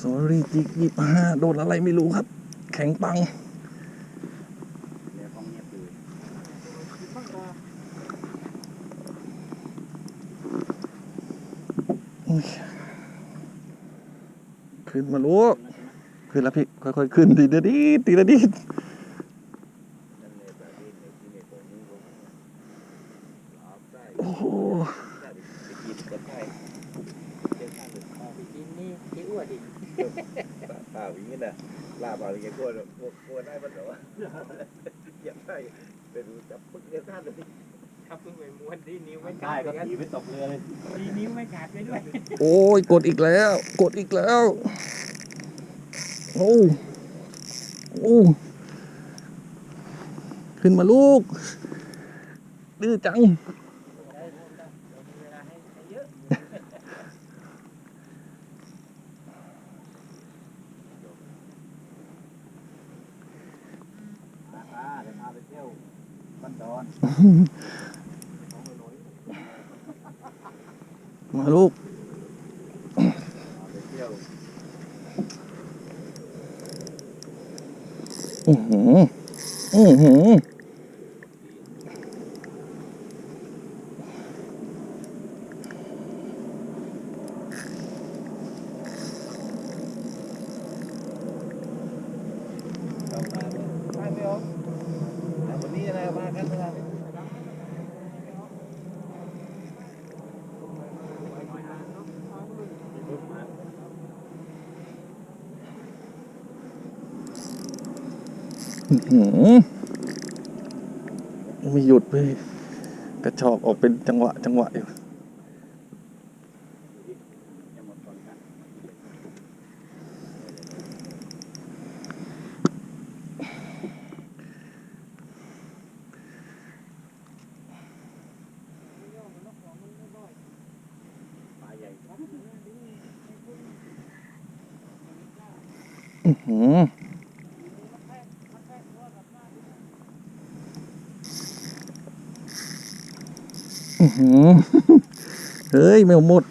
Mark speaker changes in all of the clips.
Speaker 1: สอรี่จิกยี่ห้าโดนอะไรไม่รู้ครับ แข็งปังขึ้นมาลูกขึ้นแล้วพี่ ค่อยๆ ขึ้น ทีละนิดทีละนิด
Speaker 2: นั่นเลยแบบนี้ในที่ในโอ้
Speaker 1: โห
Speaker 2: ป่าว
Speaker 3: กินนี่ที่อ้วนดิ
Speaker 2: เปล่าอย่างนะลาบอะไรกันกลัวกลัวัวได้ปะเหรอวะอย่าได้ไปดูจับปึ๊กเจ้าข้างเลย
Speaker 3: ถ้าเพิ่งไปม้วนที่นิ้วไม่
Speaker 2: ได้
Speaker 3: ขาด
Speaker 2: ก็
Speaker 3: กัน
Speaker 2: ขี่ไปตกเรือเลย
Speaker 3: ดีนิ้วไม่ขาดไปด้วย
Speaker 1: โอ้ยกดอีกแล้ว กดอีกแล้ว โอ้โอ้ขึ้นมาลูกดื้อจัง
Speaker 3: เวลาให้ให้เยอะ
Speaker 2: พาพาเดี๋ยวพาไปเที่ยวบ้านดอน
Speaker 1: มา ลูกอือหืออือหือ
Speaker 2: เรามาไปไม่ออกแต่วันนี้อะไรมากันนะ
Speaker 1: อื้อหือ ไม่หยุดเลยกระชอกออกเป็นจังหวะ จังหวะอยู่
Speaker 2: อื
Speaker 1: อหืออื้อหือ เฮ้ย ไม่หมด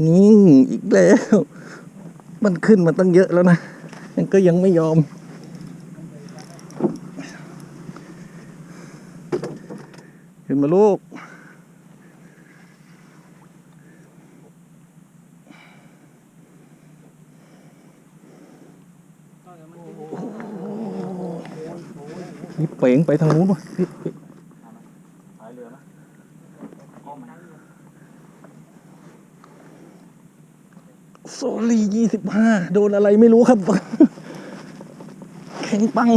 Speaker 1: นิ่อีกแล้ว มันขึ้นมาตั้งเยอะแล้วนะยังก็ยังไม่ยอม ขึ้นมาลูก นี่เป๋งไปทางนู้นวะนี่
Speaker 2: พายเรือไหมอ้อมไหม
Speaker 1: โซลี่ยี่สิบห้าโดนอะไรไม่รู้ครับ แข็งปัง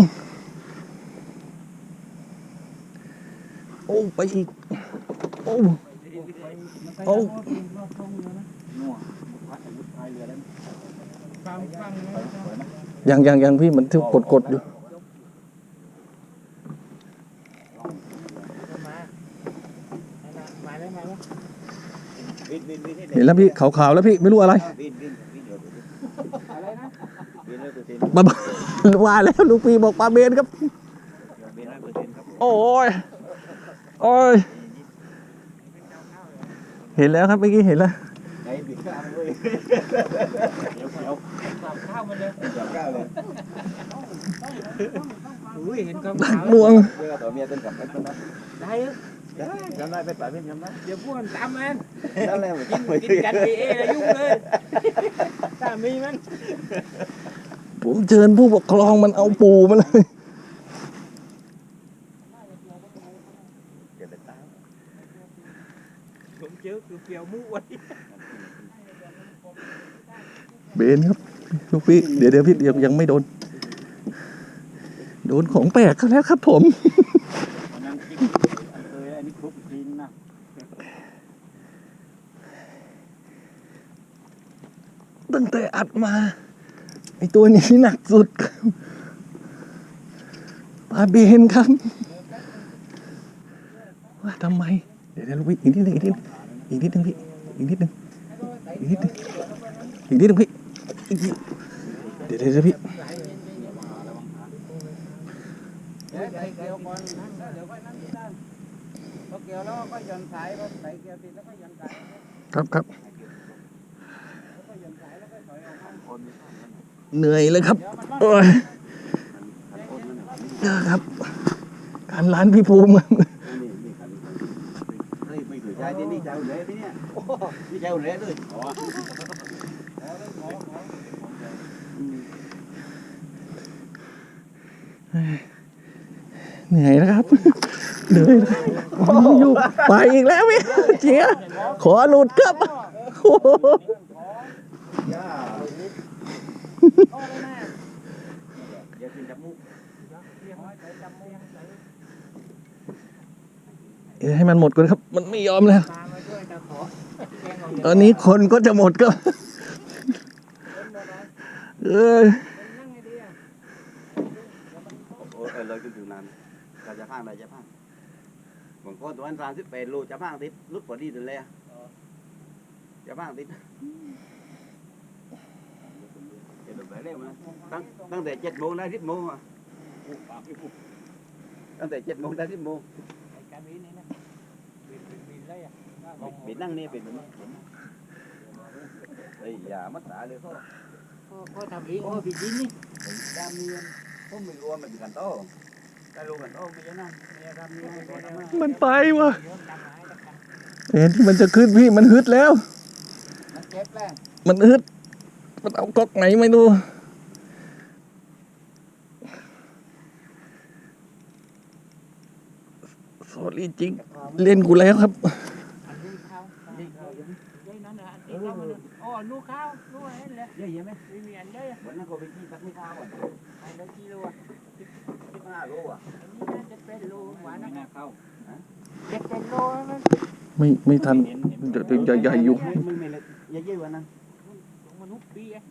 Speaker 1: โอ้ไปอีก โอ้โอ้
Speaker 2: ยั
Speaker 3: ง
Speaker 2: ยั
Speaker 1: งยังพี่มันที่กดกดอยู่
Speaker 3: มามาแล้ วมาแล้ว
Speaker 2: วินวินวิน
Speaker 1: เห็นแล้วพี่ขาวๆแล้วพี่ไม่รู้อะไร
Speaker 2: วินวินวินเดี๋ยวดูดิ
Speaker 3: อะไรนะ
Speaker 2: วินร้อยเปอร์เซ็นต์
Speaker 1: มาว่าแล้วลูกปีบอกปลาเบนครับ
Speaker 2: วินร้อยเปอร์เซ็นต์ครับผม
Speaker 1: โอ้ยโอ้ยเห็นแล้วครับเมื่อกี้เห็นแล้ว
Speaker 2: ไอ้บิดข้าวเลยเดี๋ยวเดี๋ยว
Speaker 3: ข้าวข้าวมันเลย
Speaker 2: เดี๋ยวข้าวเลย
Speaker 3: อุ้ยเห็นกำ
Speaker 1: หนั
Speaker 3: ขากว
Speaker 1: หน่วง
Speaker 2: เรือต่อเมียต้นกับไอ้ต้นนั้น
Speaker 3: ได้เออ
Speaker 2: ได้จำได้ไปป่าเพี้ยนจำได้
Speaker 3: เดี๋ยวพวกมันตามมัน
Speaker 2: นั่นแหละมัน
Speaker 3: กิน
Speaker 2: ไป
Speaker 3: กินกันปีเอแล้วยุ่งเลยถ้ามีมัน
Speaker 1: ผมเชิญผู้ปกครองมันเอาปูมาเลย
Speaker 2: เดี๋ยวไปตาม
Speaker 3: ผมเจอคือเปียวมุ้ไว้
Speaker 1: เบนครับลูกพี่เดี๋ยวเดี๋ยวพี่ยังยังไม่โดน โดนของแปลกเขาแล้วครับผม
Speaker 2: อันนั้นจิ๊กอันเคยอันนี้คลุกอีกทีนึงนะ
Speaker 1: ตั้งแต่อัด มาไอตัวนี้หนักสุดปลาเบนครับ
Speaker 3: ว่า
Speaker 1: ทำไม เดี๋ยวเดี๋ยวอีกนิดนึงอีกนิดอีกนิดนึงพี่อีกนิดนึงอีกนิดนึงอีกนิดนึงพี่เดี๋ยวเดี๋ยวพี่
Speaker 3: ค
Speaker 1: รับครับ
Speaker 3: แล้วก็หย่อนสายแล้วก็ถอยออกมา
Speaker 1: เหนื่อยเลยครับ
Speaker 3: เดี๋ยวมัน
Speaker 1: โอ้ยเออครับการร้านพี่ภูมิครับ
Speaker 2: เฮ้ยไม่ถือใจนี่นี่ใจอุ่นเลยนี่เนี่ยใจอุ่นเลยเลย
Speaker 1: เหนื่อยนะครับเหนื่อยอยู่ไปอีกแล้วพี่เจียขอหลุดครับ
Speaker 3: ให้
Speaker 1: มันหมดก่อนครับ มันไม่ยอมแล้
Speaker 3: ว
Speaker 1: ตอนนี้คนก็จะหมดก็เออ
Speaker 3: นั่งให้ดีอะ
Speaker 2: โอ้เออเลยจนถึงนั้นเราจะพังอะไรจะพังบางคนตัวนั้นสามสิบแปดโลจะพังติดลุกกว่าดีตัวเลยจะพังติด เดี๋ยวไปเร็วนะตั้งตั้งแต่เจ็ดโมงได้สิบโมงอะตั้งแต่เจ็ดโมงได้สิบโมง
Speaker 3: ไอ้การบินนี่นะบินบินบินเลยอะ
Speaker 2: ปิดนั่งนี่ปิดมันเฮ้ยอย่ามัดสาเลยเขา
Speaker 3: ก็ก็ทำเองโอ้บินบินนี่
Speaker 2: ตามเนียนเขาไม่รู้ว่ามันเป็นกันโตถ้ารู้กันโตไม่ใช่นั่น
Speaker 3: เมียทำเมียก็ทำมา
Speaker 1: มันไปวะ
Speaker 3: เดี๋ยวทำหายแล้วกัน
Speaker 1: เห็นที่มันจะขึ้นพี่มันฮึดแล้ว
Speaker 3: มันเจ็บแล้ว
Speaker 1: มันฮึด มันเอาก๊อกไหนไม่รู้สอรี่จริง เล่นกูแล้วครับ
Speaker 3: อันนี้ข้าวอันนี้ข้าวยังยัยนั่นน่ะอันนี้ข้าวมันอ๋อนู่นข้าวนู่นไม่ทันเดียวอะ
Speaker 2: วันนั้นก็ไปกินสักไม่ข้าวอะ
Speaker 3: อันละกิโลอะ
Speaker 2: สิบห้าโลอะ
Speaker 3: อันนี้น่าจะเป็นโลหวานนะ
Speaker 2: เข้า
Speaker 3: เจ็ดเป็นโลมัน
Speaker 1: ไม่ไม่ทันเดี๋ยวใหญ่ๆอยู่
Speaker 2: ไม่ไม่เยอะๆวันนั้น
Speaker 3: มนุษย์ปีอะ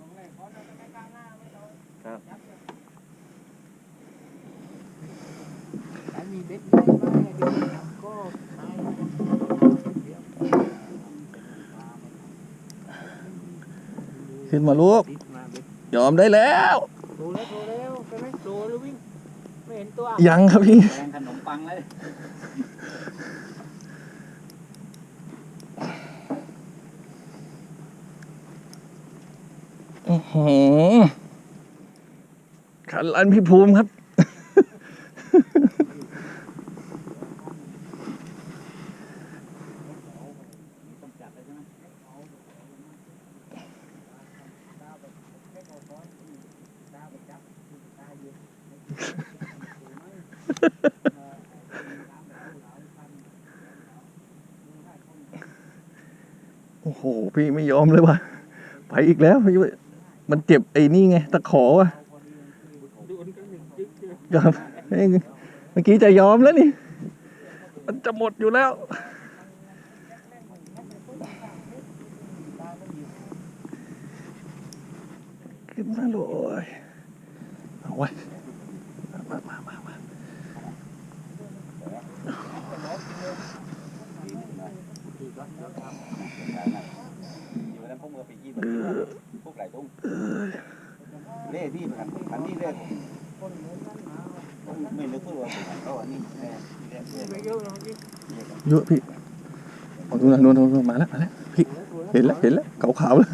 Speaker 2: ครับ
Speaker 3: แต่มีเบ็ดไม่ไม่เดี๋ยวก็ตาย
Speaker 1: ขึ้นมาลูก
Speaker 3: ติดมาเบ็ด
Speaker 1: ยอมได้แล้ว
Speaker 3: โตแล้วโตแล้วใช่ไหมโตแล้ววิ่ง ไม่เห็นตัว
Speaker 1: ยังครับพี่
Speaker 2: แกงขนมปังเลย
Speaker 1: อื้อหือ ขันร้านพี่ภูมิครับ โอ้โห พี่ไม่ยอมเลยว่ะ ไปอีกแล้วพี่ มันเจ็บไอ้นี่ไงตะขอว่ะ
Speaker 3: โดนกันหนึ่งจิ๊กเดียว
Speaker 1: ครับเอ้ยเมื่อกี้จะยอมแล้วนี่ มันจะหมดอยู่แล้วขึ้นมาเลยเอาไว้มามา มามา
Speaker 2: อยู่นั้นพวกมือไปยี่พวกไหลตุ้งเล่ที่ขันขันนี่เล่ไม่นึกว่าเป็นเขาอันนี้เล่เย
Speaker 3: อะ
Speaker 1: พี่เอาดูนะดูนะดูนมาแล้วมาแล้วพี่เห็นแล้วเห็นแล้วขาวๆแล้ว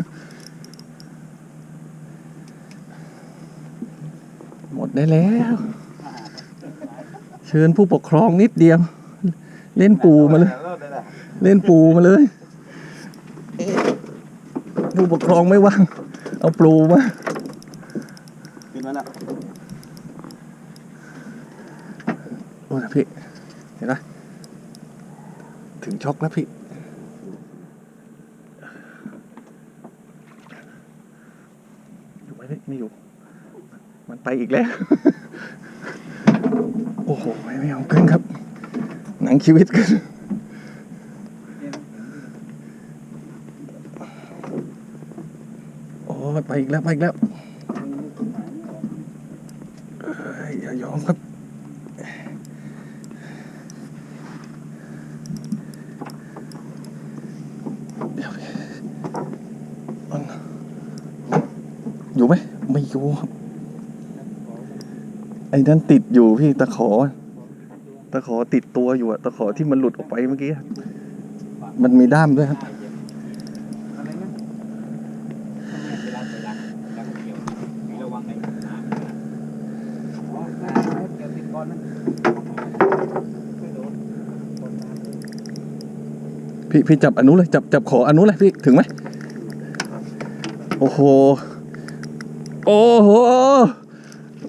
Speaker 1: หมดได้แล้ว เชิญผู้ปกครองนิดเดียว เล่นปูมาเลย เล่นปูมาเลย ผู้ปกครองไม่ว่าง เอาปลูมา
Speaker 2: ขึ้นมาละ
Speaker 1: โอ้ยพี่ เห็นไหมถึงช็อกแล้วพี่ อยู่ไหมพี่ไม่อยู่ มันไปอีกแล้ว โอ้โห ไม่ไม่เอาขึ้นครับ หนังชีวิตขึ้น ไปอีกแล้วไปอีกแล้วอย่ายอมครับอยู่ไหมไม่อยู่ครับ ไอ้นั้นติดอยู่พี่ตะขอ ตะขอติดตัวอยู่อะตะขอที่มันหลุดออกไปเมื่อกี้ มันมีด้ามด้วยครับ
Speaker 3: อน
Speaker 4: นะ
Speaker 3: ไม่โดนตกน้ำเลย
Speaker 1: พี่พี่จับอนุเลยจับจับขออนุเลยพี่ถึงไหมโอ้โหโอ้โห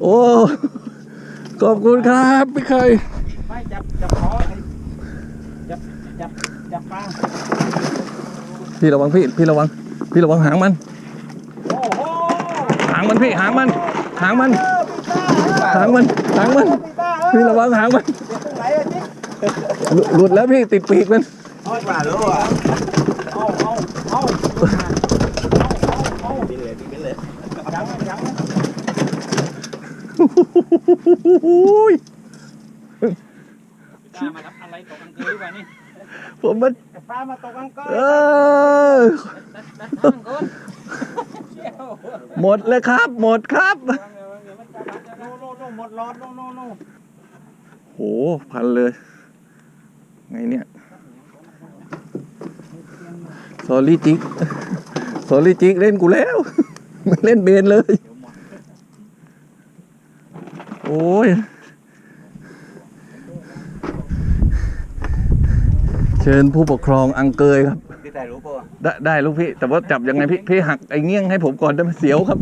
Speaker 1: โอ้ขอบคุณครับพี่เคย
Speaker 3: ไม่จับจับคอไอ้จับจับจับปลา
Speaker 1: พี่ระวังพี่พี่ระวังพี่ระวังหางมัน
Speaker 3: โอ้โห
Speaker 1: หางมันพี่หางมันหางมัน หางมันหางมันพี่ระวังหางมัน
Speaker 3: ไหนอะจิ๊ก
Speaker 1: หลุหลุดแล้วพี่ติดปีกมัน
Speaker 2: เอาปลารู้อะ
Speaker 3: เอาเอาเอาเอาเอา
Speaker 2: บินเลยบินเลย
Speaker 3: ยังยัง
Speaker 1: โอ้ย
Speaker 4: ตามารับอะไรตกกลางคืนหรือเปล่านี่
Speaker 1: ผมมัน
Speaker 3: ปลามาตกกังเก
Speaker 1: เอยอ
Speaker 4: ดัดดัดทางก่อน
Speaker 1: หมดเลยครับ หมดครับ
Speaker 3: โน่ โน่โน่หมดหลอดโน่โน่โน่
Speaker 1: โห พันเลย ไงเนี่ยสอรี่จิกสอรี่จิกเล่นกูแล้ว มันเล่นเบนเลย โอ้ย เชิญผู้ปกครองอังเกยครับ
Speaker 2: พี่แต่รู้ป่ะ
Speaker 1: ได้ได้ลูกพี่ แต่ว่าจับยังไงพี่ พี่หักไอ้เงี้ยงให้ผมก่อนได้ไหมเสียวครับ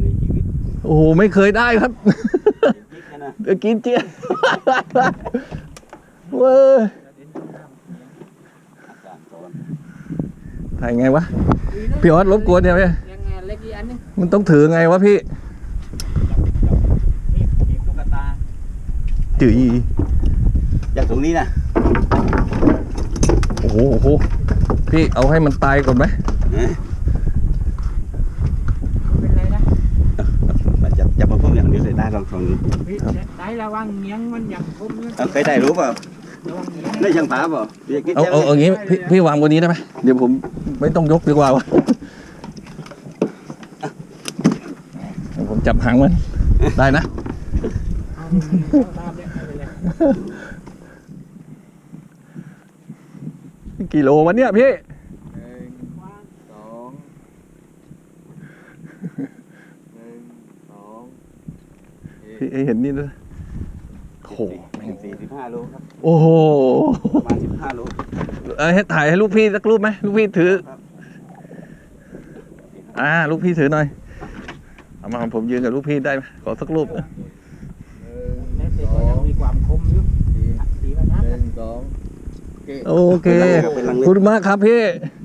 Speaker 2: ในชีวิต
Speaker 1: โอ้โหไม่เคยได้ครับ
Speaker 2: จิ๊กนะ
Speaker 1: เดี๋ยวกินเจี๊ยบเว้ย
Speaker 2: อาจารย์สอน
Speaker 1: ถ่ายไงวะ พี่ออสรบกวนเนี่ยพี่
Speaker 4: ยังไงเล็กอีกอันนึง
Speaker 1: มันต้องถือไงวะพี่
Speaker 4: นี่เก็บตุ๊กตา
Speaker 1: จืย
Speaker 2: จากตรงนี้นะ
Speaker 1: โอ้โหโอ้โหพี่เอาให้มันตายก่อนไหม
Speaker 4: เป็นไรนะ
Speaker 2: มาจับจับมาพุ่ม อย่างเดียวเลยได้ลองดู
Speaker 4: พี่ได้ระวังเงี้ยงมันอย่างคมเนี่ย
Speaker 2: เอาเคยได้รู้เปล่า
Speaker 4: ระวังเงี้ยง
Speaker 2: ได้ช่างผาเปล่าเรียกกิ๊ก
Speaker 1: เอา
Speaker 2: ใช่ไหม
Speaker 1: เอาเอางี้พี่พี่วางบนนี้ได้ไหมเดี๋ยวผมไม่ต้องยกดีกว่าวะเดี๋ยวผมจับหางมันได้นะ
Speaker 4: เอาตามเนี่ยไม่เป็นไร
Speaker 1: กี่โลวะเนี่ยพี่
Speaker 4: หนึ่งสองหนึ่งสอง
Speaker 1: พี่เห็นนี่ด้วยโอ้โหแม่ง
Speaker 2: สี่สิบห้าโลครับ
Speaker 1: โอ้โห
Speaker 2: ประมาณสิบห้าโล
Speaker 1: เอ้ยให้ถ่ายให้ลูกพี่สักรูปไหมลูกพี่ถือ อ่า ลูกพี่ถือหน่อย เอามาผมยืนกับลูกพี่ได้ไหมขอสักรูปนะ
Speaker 4: แม่เด็กก็ยังมีความคมอยู่สีมันนะ
Speaker 1: โอเคขอบคุณมากครับพี่
Speaker 2: ค